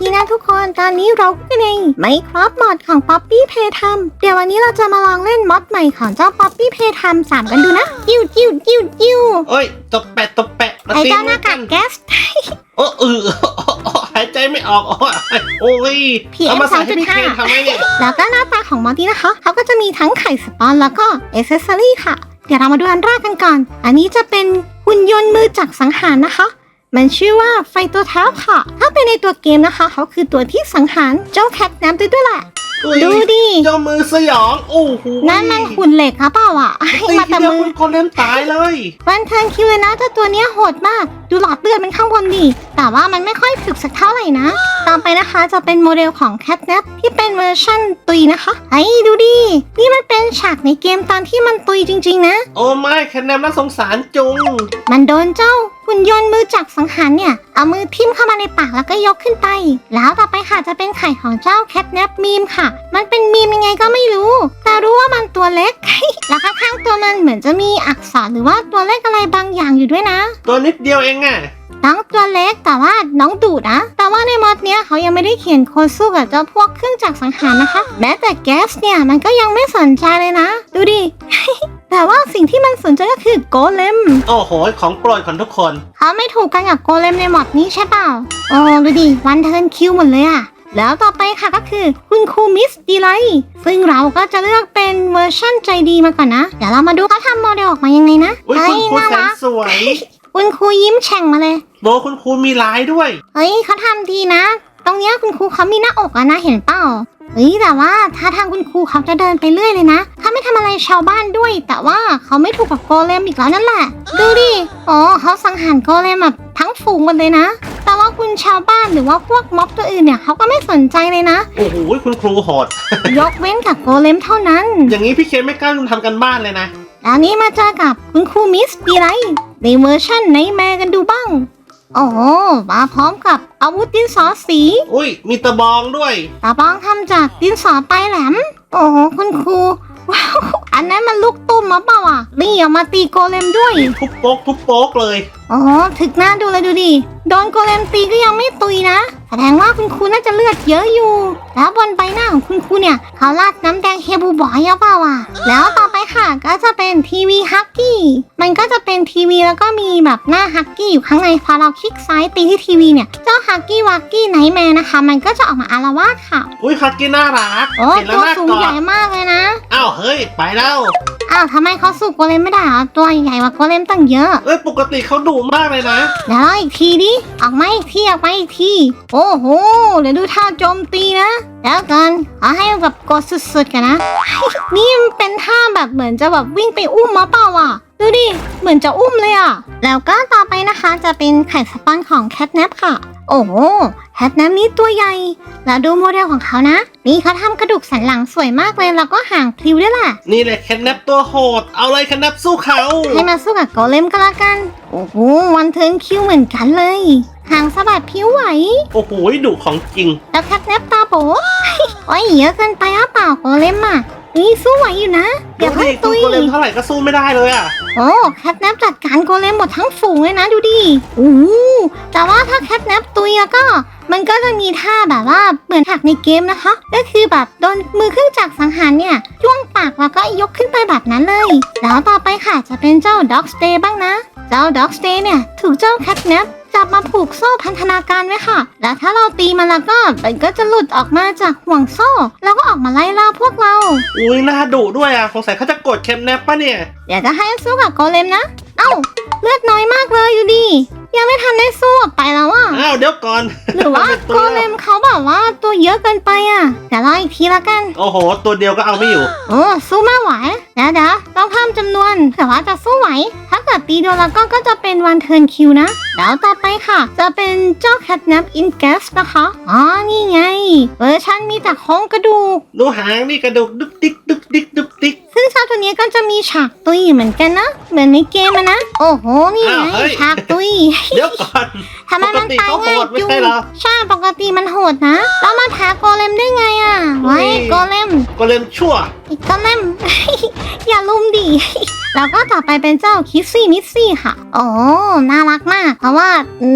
ดีนะทุกคน ตอนนี้เราก็ในไมครับมอดของป๊อปปี้เพทมเดี๋ยววันนี้เราจะมาลองเล่นมอดใหม่ของเจ้าป๊อปปี้เพทมสามกันดูนะ จิ้วจิ้วจิ้วจิ้วโอ้ยตบแปะตบแปะมาไอ้ตีเจ้าหมืน้าอกักานกแก๊สโอ้เออหายใจไม่ออกโอ้ยโอ้ย PM เอามาใส่ให้พี่เคน2.5ทำไมเนี่ยแล้วก็หน้าตาของมอดนี้นะคะ เขาก็จะมีทั้งไข่สปอนแล้วก็เอเซสซอรี่ค่ะ เดี๋ยวเรามาดูอันแรกกันก่อน อันนี้จะเป็นหุ่นยนต์มือจักสังหารนะคะ มันชื่อว่าไฟตัวแทบค่ะ ถ้าเป็นในตัวเกมนะคะ เขาคือตัวที่สังหารเจ้าแคทน้ำด้วยด้วยแหละ อุ้ยดูดิ เจ้ามือสยอง โอ้โหนั่นมันหุ่นเหล็กครับเปล่าอะตีมาทีแต่เดียวมือ คุณคนเล่นตายเลย วันเทิร์นคิวเลยนะเจ้าตัวเนี้ยโหดมาก ดูหลอดเลือดมันข้างบนดิแต่ว่ามันไม่ค่อยถึกสักเท่าไหร่นะ ต่อไปนะคะจะเป็นโมเดลของ Catnap ที่เป็นเวอร์ชั่นตุยนะคะ ไอ้ดูดิ นี่มันเป็นฉากในเกมตอนที่มันตุยจริงๆนะ โอ้ไม่แคนแนมน่าสงสารจุง มันโดนเจ้า หุ่นยนต์มือจักสังหารเนี่ย เอามือทิ่มเข้ามาในปากแล้วก็ยกขึ้นไป แล้วต่อไปค่ะจะเป็นไข่ของเจ้า Catnap มีมค่ะ มันเป็นมีมยังไงก็ไม่รู้ แต่รู้ว่ามันตัวเล็ก แล้วข้างๆตัวมันเหมือนจะมีอักษรหรือว่าตัวเลขอะไรบางอย่างอยู่ด้วยนะ ตัวนิดเดียวเองอะน้องตัวเล็กแต่ว่าน้องดุนะ แต่ว่าในมอดเนี้ยเขายังไม่ได้เขียนโค้ดสู้กับเจ้าพวกเครื่องจักรสังหารนะคะ แม้แต่แก๊สเนี่ยมันก็ยังไม่สนใจเลยนะ ดูดิ แต่ว่าสิ่งที่มันสนใจก็คือโกเลม โอ้โห ของโปรดของทุกคน เขาไม่ถูกกันกับโกเลมในมอดนี้ใช่เปล่า โอ้ดูดิ วันเทิร์นคิวหมดเลยอะแล้วต่อไปค่ะก็คือคุณครูมิสดีไลซึ่งเราก็จะเลือกเป็นเวอร์ชั่นใจดีมาก่อนนะ เดี๋ยวเรามาดูเขาทำโมเดลออกมายังไงนะอุ้ยเฮ้คุณครูน่าแสนรักสวย คุณครูยิ้มแฉ่งมาเลยโดคุณครูมีลายด้วย เฮ้ยเขาทำดีนะ ตรงเนี้ยคุณครูเขามีหน้าอกอะนะเห็นเปล่าเฮ้ยแต่ว่าถ้าทางคุณครูเขาจะเดินไปเรื่อยเลยนะเขาไม่ทำอะไรชาวบ้านด้วย แต่ว่าเขาไม่ถูกกับโกเลมอีกแล้วนั่นแหละ ดูดิอ๋อเขาสังหารโกเลมแบบทั้งฝูงหมดเลยนะ แต่ว่าคุณชาวบ้านหรือว่าพวกม็อบตัวอื่นเนี่ยเขาก็ไม่สนใจเลยนะ โอ้โหคุณครูโหด ยกเว้นกับโกเลมเท่านั้น อย่างนี้พี่เคนไม่กล้าทำกันบ้านเลยนะแล้วนี้มาเจอกับคุณครูมิสปีไรในเวอร์ชั่นในแมกันดูบ้าง โอ้โหมาพร้อมกับอาวุธดินสอสี อุ้ย มีตะบองด้วยตาบ้องทำจากดินสอปลายแหลม โอ้โหคุณครู ว้าว อันนั้นมันลูกตุ้มมาเปล่าอะนี่เอามาตีโกเลมด้วย ทุบโป๊กทุบโป๊กเลยโอ้โหถึกหน้าดูเลยดูดิ โดนโกเลมตีก็ยังไม่ตุยนะ แสดงว่าคุณครูน่าจะเลือดเยอะอยู่ แล้วบนใบหน้าของคุณครูเนี่ย เขาราดน้ำแดงเฮบูบอยเอาเปล่าอะ แล้วต่อไป ค่ะ ก็จะเป็นทีวีฮักกี้ มันก็จะเป็นทีวีแล้วก็มีแบบหน้าฮักกี้อยู่ข้างใน พอเราคลิกซ้ายตีที่ทีวีเนี่ย เจ้าฮักกี้วักกี้ไนท์แมนนะคะ มันก็จะออกมาอารวาสค่ะ อุ้ยฮักกี้น่ารักโอ้เห็นแล้ตัววน่าสูงกอใหญ่ดมากเลยนะ อ้าวเฮ้ย ไปแล้ว อ้าวทำไมเขาสู้โกเลมไม่ได้เหรอตัวใหญ่กว่าโกเลมตั้งเยอะ เอ้ยปกติเขาดุมากเลยนะแล้วอีกทีดิ ออกมาอีกทีออกมาอีกที โอ้โห เดี๋ยวดูท่าโจมตีนะ แล้วกันเอาให้แบบกดสุดๆกันนะ นี่มันเป็นท่าแบบเหมือนจะแบบวิ่งไปอุ้มมาเปล่าอะ ดูดิ เหมือนจะอุ้มเลยอะ แล้วก็ต่อไปนะคะจะเป็นไข่สปอนของแคทแนปค่ะ โอ้โหแคทแนปนี้ตัวใหญ่ แล้วดูโมเดลของเขานะ นี่เขาทำกระดูกสันหลังสวยมากเลย แล้วก็หางพลิ้วด้วยแหละ นี่แหละแคนแนปตัวโหด เอาเลยแคนแนปสู้เขา ให้มาสู้กับโกเลมก็แล้วกัน โอ้โหวันเทิร์นคิวเหมือนกันเลย หางสะบัดผิวไหว โอ้โหดุของจริง แล้วแคทแนปตาโบโอ้ยเยอะเกินไปอะเปล่าโกเลมอะนี่สู้ไหวอยู่นะดูอย่าเพิ่ดิงคุตุณยโกเลมเท่าไหร่ก็สู้ไม่ได้เลยอะ โอ้แคทแนปจัดการโกเลมหมดทั้งฝูงเลยนะดูดิโอ้โหแต่ว่าถ้าแคทแนปตุยแล้วก็ มันก็จะมีท่าแบบว่าเหมือนหักในเกมนะคะ ก็คือแบบโดนมือเครื่องจักรสังหารเนี่ยจ้วงปากแล้วก็ยกขึ้นไปแบบนั้นเลย แล้วต่อไปค่ะจะเป็นเจ้าด็อกสเตย์บ้างนะ เจ้าด็อกสเตย์เนี่ย ถูกเจ้าแคทแนป จับมาผูกโซ่พันธนาการไว้ค่ะ แล้วถ้าเราตีมันแล้วก็มันก็จะหลุดออกมาจากห่วงโซ่ แล้วก็ออกมาไล่ล่าพวกเรา อุ้ยน่าดุด้วยอะสงสัยเขาจะกดแคนแนปปะเนี่ย เดี๋ยวจะให้สู้กับโกเลมนะ เอ้า เลือดน้อยมากเลยอยู่ดี ยังไม่ทันได้สู้ออกไปแล้วอะ อ้าวเดี๋ยวก่อนหรือว่าเป็นโกตัวเลมเขาแบบว่าตัวเยอะเกินไปอะเดี๋ยวรออีกทีละกัน โอ้โห ตัวเดียวก็เอาไม่อยู่ โอ้สู้ไม่ไหวเดี๋ยวเดี๋ยวต้องเพิ่มจำนวนแต่ว่าจะสู้ไหว ถ้าเกิดตีโดนแล้วก็ก็จะเป็นวันเทิร์นคิวนะแล้วต่อไปค่ะ จะเป็นเจ้าแคทนับอินแกสนะคะ อ๋อ นี่ไง เวอร์ชันมีแต่โครงกระดูก ดูหางนี่กระดูกดุกดิกดุกดิกดุ กดิกซึ่งเจ้าตัวนี้ก็จะมีฉากตุยเหมือนกันนะ เหมือนในเกมอะนะ โอ้โห นี่ไงอ้าวเฮ้ย ฉากตุย เดี๋ยวก่อนทำไมปกมันติตายเขาโหง่ายดไม่จุงใช่เหรอ ใช่ปกติมันโหดนะ แล้วมาท้าโกเลมได้ไงอะไว้อุ้ยโกเลมก็เล่มชั่วอีกโกเลม อย่าลุมดิ แล้วก็ต่อไปเป็นเจ้าคิสซี่มิสซี่ค่ะ โอ้น่ารักมาก เพราะว่า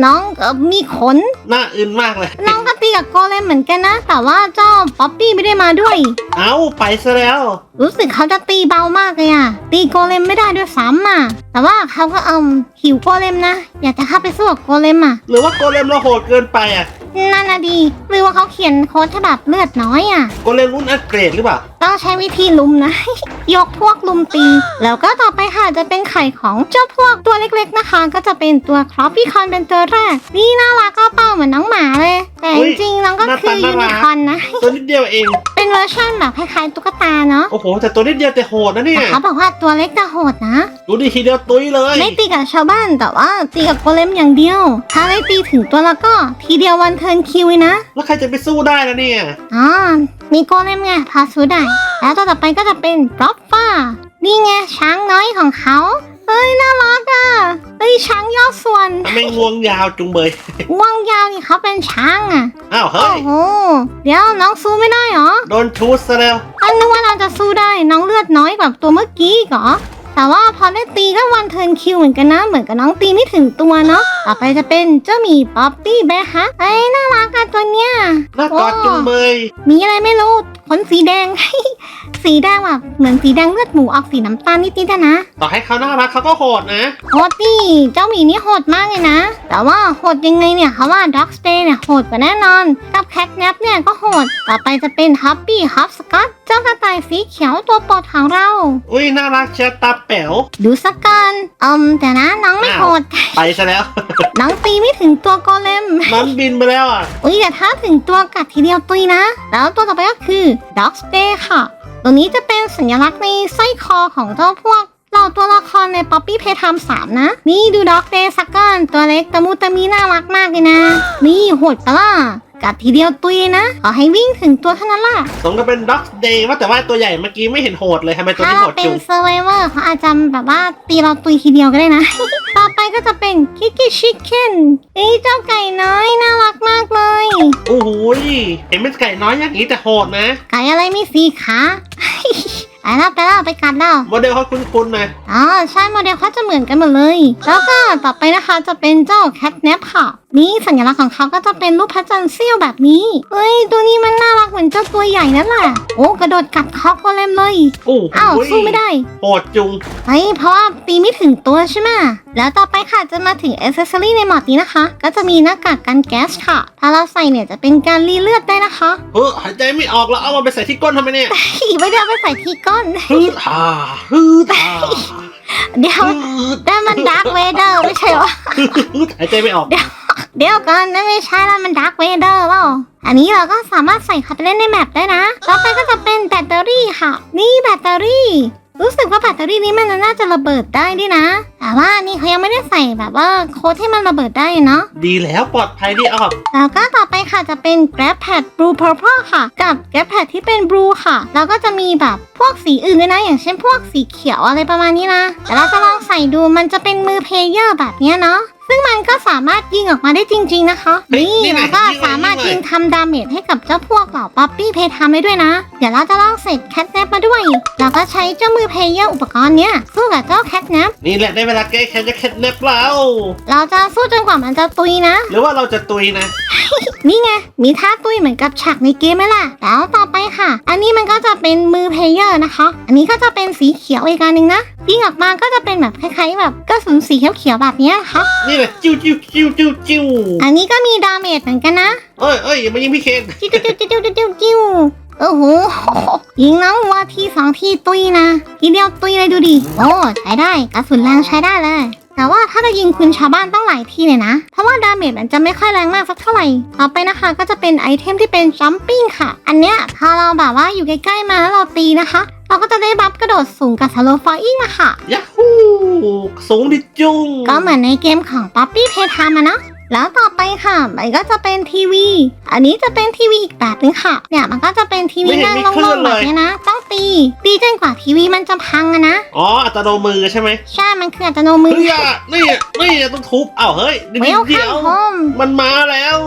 น้องเอ่อมีขนหน้าอื่นมากเลย น้องก็ตีกับโกเลมเหมือนกันนะ แต่ว่าเจ้าป๊อปปี้ไม่ได้มาด้วย เอาไปซะแล้ว รู้สึกเขาจะตีเบามากเลยอะตีโกเลมไม่ได้ด้วยซ้ำอะแต่ว่าเขาก็เอิมหิวโกเลมนะ อยากจะเข้าไปสู้กับโกเลมอะหรือว่าโกเลมเราโหดเกินไปอะนั่นนะดีหรือว่าเขาเขียนโค้ดให้แบบเลือดน้อยอะโกเลมรุ่นอัปเกรดหรือเปล่า ต้องใช้วิธีลุมนะ ยกพวกลุมตี แล้วก็ต่อไปค่ะจะเป็นไข่ของเจ้าพวกตัวเล็กๆนะคะ ก็จะเป็นตัวครอปปี้คอนเป็นตัวแรก นี่น่ารักก็เป้าเหมือนน้องหมาเลย แต่อุ๊จยริงๆน้องก็คือหน้ายูตาน่ารันิกคอร์นนะ ตัวนิดเดียวเอง เป็นเวอร์ชันแบบคล้ายๆตุ๊กตาเนาะ โอ้โห แต่ตัวนิดเดียวแต่โหดนะเนี่แต่ยเขาบอกว่าตัวเล็กแต่โหดนะ ดูดิทีเดียวตุ้ยเลย ไม่ตีกับชาวบ้านแต่ว่าตีกับโกเลมอย่างเดียว ถ้าได้ตีถึงตัวแล้วก็ทีเดียววันเทิร์นคิวเลยนะ แล้วใครจะไปสู้ได้ล่ะเนี่ย อ๋อ มีโกเลมไงพาสู้ได้แล้วตัวต่อไปก็จะเป็นบล็อปฟ้านี่ไงช้างน้อยของเขาเฮ้ยน่ารักอะเฮ้ยช้างย่อส่วนทำไมงวงยาวจุงเบยว่างยาวนี่เขาเป็นช้างอะอ้าวโอ้เฮ้ยโหเดี๋ยวน้องสู้ไม่ได้เหรอโดนชูดซะแล้วอันนึกว่าเราจะสู้ได้น้องเลือดน้อยกว่าตัวเมื่อกี้อีกเหรอแต่ว่าพอได้ตีก็วันเทิร์นคิวเหมือนกันนะเหมือนกับน้องตีไม่ถึงตัวเนาะต่อไปจะเป็นเจ้าหมีป๊อปปี้แบร์ฮักเอ้ยน่ารักอะตัวเนี้ย หน้ากอดจุงเบย มีอะไรไม่รู้ขนสีแดง สีแดงแบบเหมือนสีแดงเลือดหมูออกสีน้ำตาลนิดๆอะนะ ต่อให้เขาน่ารักเขาก็โหดนะ โหดดิเจ้าหมีนี่โหดมากเลยนะ แต่ว่าโหดยังไงเนี่ยเขาว่าด็อกสเตย์เนี่ยโหดกว่าแน่นอน กับแคทแนปเนี่ยก็โหด ต่อไปจะเป็นฮับปี้ฮับสกัตเจ้ากระต่ายสีเขียวตัวโปรดของเรา อุ้ยน่ารักเชียร์ตาแป๋ว ดูสักกันอืมแต่นะน้องไม่โหด ไปซะแล้ว น้องตีไม่ถึงตัวโกเลมมันบินไปแล้วอะ อุ้ยแต่ถ้าถึงตัวกัดทีเดียวตุยนะ แล้วตัวต่อไปก็คือ Dog Stay ค่ะ ตัวนี้จะเป็นสัญลักษณ์ในสร้อยคอของเจ้าพวกเหล่าตัวละครใน Poppy Playtime 3นะ นี่ดู Dog Day สักก่อน ตัวเล็กตะมูตะมีน่ารักมากเลยนะ นี่โหดปะล่ะกัดทีเดียวตุยนะ ขอให้วิ่งถึงตัวเท่านั้นล่ะ สมกับเป็นด็อกเดย์ว่าแต่ว่าตัวใหญ่เมื่อกี้ไม่เห็นโหดเลยทำไมตัวถ้านี้เราโหดเป็จุนง Survivor เขาอาจจะแบบว่าตีเราตุยทีเดียวก็ได้นะต่อไป ก็จะเป็น Kiki Chicken เอ้ยเจ้าไก่น้อยน่ารักมากเลย โอ้โหยเห็นเป็นไก่น้อยอย่างนี้แต่โหดนะ ไก่อะไรมีสีขา ไปแล้วไปแล้วไปกัดแล้วโมเดลเขาคุ้นๆนะอ๋อใช่โมเดลเขาจะเหมือนกันหมดเลย แล้วก็ต่อไปนะคะจะเป็นเจ้าแคทเนปค่ะนี่สัญลักษณ์ของเขาก็จะเป็นรูปพระจันทร์เสี้ยวแบบนี้ เฮ้ย ตัวนี้มันน่ารักเหมือนเจ้าตัวใหญ่นั่นแหละ โอ้กระโดดกัดคอกก็เล่มเลย โอ้โหอ้าวสู้ไม่ได้ โหดจุง เฮ้ยเพราะว่าตีไม่ถึงตัวใช่ไหม แล้วต่อไปค่ะจะมาถึงอ c เซสซอรี่ในหมอดนี้นะคะ ก็จะมีหน้ากากกันแก๊สค่ะ ถ้าเราใส่เนี่ยจะเป็นการรีเลือดได้นะคะเฮ้ยหายใจไม่ออกแล้วเอามาไปใส่ที่ก้นทำไมเนี่ยไม่ได้เอาไปใส่ที่ก้นฮืดอ่าฮืดอ่าเดี๋ยวฮืดนั่นมันดาร์กเวเดอร์ไม่ใช่เหรอฮืดหายใจไม่ออกเดี๋ยวก่อนนั่นไม่ใช่แล้วมันดาร์กเวเดอร์แล้วอันนี้เราก็สามารถใส่เข้าไปเล่นในแมปได้นะ ต่อไปก็จะเป็นแบตเตอรี่ค่ะ นี่แบตเตอรี่ รู้สึกว่าแบตเตอรี่นี้มันน่าจะระเบิดได้ด้วยนะ แต่ว่านี่เขายังไม่ได้ใส่แบบว่าโค้ดที่มันระเบิดได้เนาะ ดีแล้วปลอดภัยดีออก แล้วก็ต่อไปค่ะจะเป็น Grab Pad Blue Purple ค่ะ กับ Grab Pad ที่เป็น Blue ค่ะ แล้วก็จะมีแบบพวกสีอื่นด้วยนะ อย่างเช่นพวกสีเขียวอะไรประมาณนี้นะ แต่เราจะลองใส่ดูมันจะเป็นมือเพลเยอร์แบบเนี้ยเนาะ ซึ่งมันก็สามารถยิงออกมาได้จริง ๆนะคะ เฮ้ยนี่นี่ไงแล้วก็ยิงเลยสามารถยิยิงงเลยทำดาเมจให้กับเจ้าพวกเหล่าป๊อปปี้เพทามได้ด้วยนะ เดี๋ยวเราจะลองเสร็จแคทแนปมาด้วย แล้วก็ใช้เจ้ามือเพลเยอร์อุปกรณ์เนี้ยสู้กับเจ้าแคทแนปนี่แหละได้เวลาแก้แค้นจะเข็ดเล็บแล้ว เราจะสู้จนกว่ามันจะตุยนะ หรือว่าเราจะตุยนะ นี่ไง มีท่าตุ้ยเหมือนกับฉากในเกมไหมล่ะ แล้วต่อไปค่ะ อันนี้มันก็จะเป็นมือเพลเยอร์นะคะ อันนี้ก็จะเป็นสีเขียวอีกการหนึ่งนะ ยิงออกมาก็จะเป็นแบบคล้ายๆ แบบกระสุนสีเขียวๆแบบเนี้ยค่ะ นี่แหละจิ้วจิ้วจิ้วจิ้วจิ้วอันนี้ก็มีดาเมจเหมือนกันนะ เอ้ยเอ้ยอย่ามายิงพี่เคนจิ้วจิ้วจิ้วจิ้วจิ้วจิ้วจิ้วโอ้โหยิงน้องวัวทีสองทีตุยนะทีเดียวตุยเลยดูดิโอ้ใช้ได้กระสุนแรงใช้ได้เลย แต่ว่าถ้าจะยิงคุณชาวบ้านต้องหลายทีเลยนะ เพราะว่าดาเมจมันจะไม่ค่อยแรงมากสักเท่าไหร่ ต่อไปนะคะก็จะเป็นไอเทมที่เป็น jumping ค่ะ อันเนี้ยถ้าเราแบบว่าอยู่ใกล้ๆมาแล้วเราตีนะคะ เราก็จะได้บัฟกระโดดสูงกับ slow flying อะค่ะยาฮูสูงดิจุงก็เหมือนในเกมของ Poppy Playtime อะเนาะแล้วต่อไปค่ะ มันก็จะเป็นทีวี อันนี้จะเป็นทีวีอีกแบบนึงค่ะ เนี่ยมันก็จะเป็นทีวีไม่เห็นนั่งมีลคลื่นงๆเลยแบบนี้นะ ต้องตี ตีจนกว่าทีวีมันจะพังอะนะ อ๋อ อัตโนมือใช่ไหม ใช่ มันคืออัตโนมือเฮ้ยอะนี่นี่ต้องทุบอ้าวเฮ้ยเดี๋ยวเวลเดี๋คัยมวโฮมมันมาแล้ว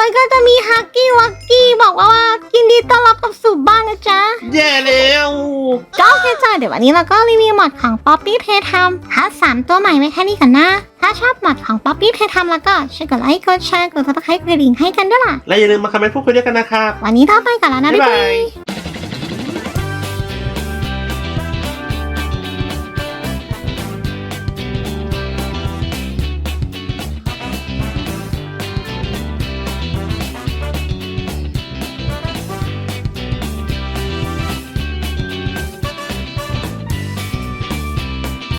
มันก็จะมีฮักกี้วักกี้บอกว่าว่ายินดีต้อนรับกลับสู่บ้านนะจ๊ะ แย่แล้วก็โอเคจ้าเดี๋ยววันนี้เราก็รีวิวหมดของ Poppy Playtime คัดสามตัวใหม่ไว้แค่นี้ก่อนนะ ถ้าชอบหมดของ Poppy Playtime แล้วก็ช่วยกดไลค์กดแชร์กด subscribe กดกระดิ่งให้กันด้วยล่ะ และอย่าลืมมาคอมเมนต์พูดคุยด้วยกันนะครับวันนี้ต้องไปก่อนแล้วนะบ๊ายบ๊ายบาบายย